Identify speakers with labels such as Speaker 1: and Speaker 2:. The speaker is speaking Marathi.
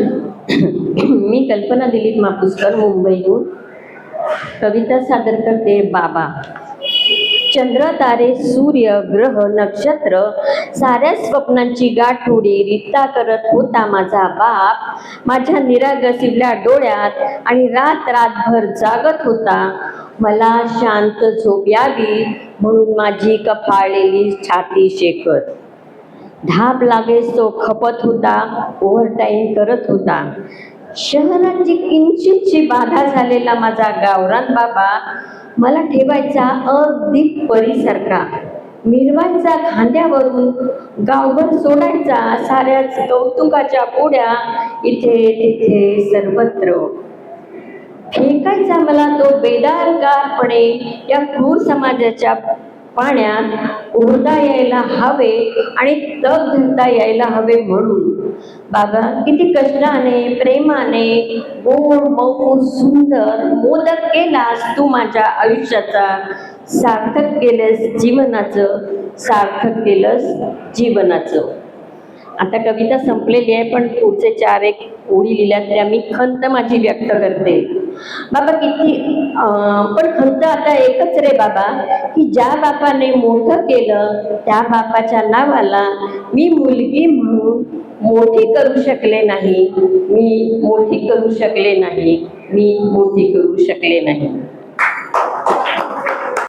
Speaker 1: मी कल्पना दिलीप मापुसकर मुंबईहून. कविता सादर करते बाबा. चंद्र तारे सूर्य ग्रह नक्षत्र साऱ्या स्वप्नांची गाठोडी रित्ता करत होता माझा बाप. माझ्या निरागसिवल्या डोळ्यात आणि रात रातभर जागत होता. मला शांत झोप यावी म्हणून माझी कफाळलेली छाती शेकत. धाप लागेस तो खपत होता ओव्हरटाईम करत होता. शहराची किंचितची बाधा झालेला माझा गावरान बाबा मला ठेवायचा अगदी परीसारखा. मिरवायचा खांद्यावरून गावभर सोडायचा साऱ्याच कौतुकाच्या पोड्या इथे तिथे सर्वत्र. फेकायचा मला तो बेदारकारपणे या क्रूर समाजाच्या पाण्यात उरता यायला हवे आणि तग धरता यायला हवे म्हणून. बाबा किती कष्टाने प्रेमाने गोड मऊ सुंदर मोदक केलास तू माझ्या आयुष्याचा. सार्थक केलंस जीवनाचं सार्थक केलंस जीवनाचं. आता कविता संपलेली आहे पण पुढचे चार एक ओळी लिहिल्यात त्या मी खंत माझी व्यक्त करते. बाबा किती पण खंत आता एकच रे बाबा की ज्या बापाने मोठं केलं त्या बापाच्या नावाला मी मुलगी म्हणून मोठी करू शकले नाही मी मोठी करू शकले नाही मी मोठी करू शकले नाही.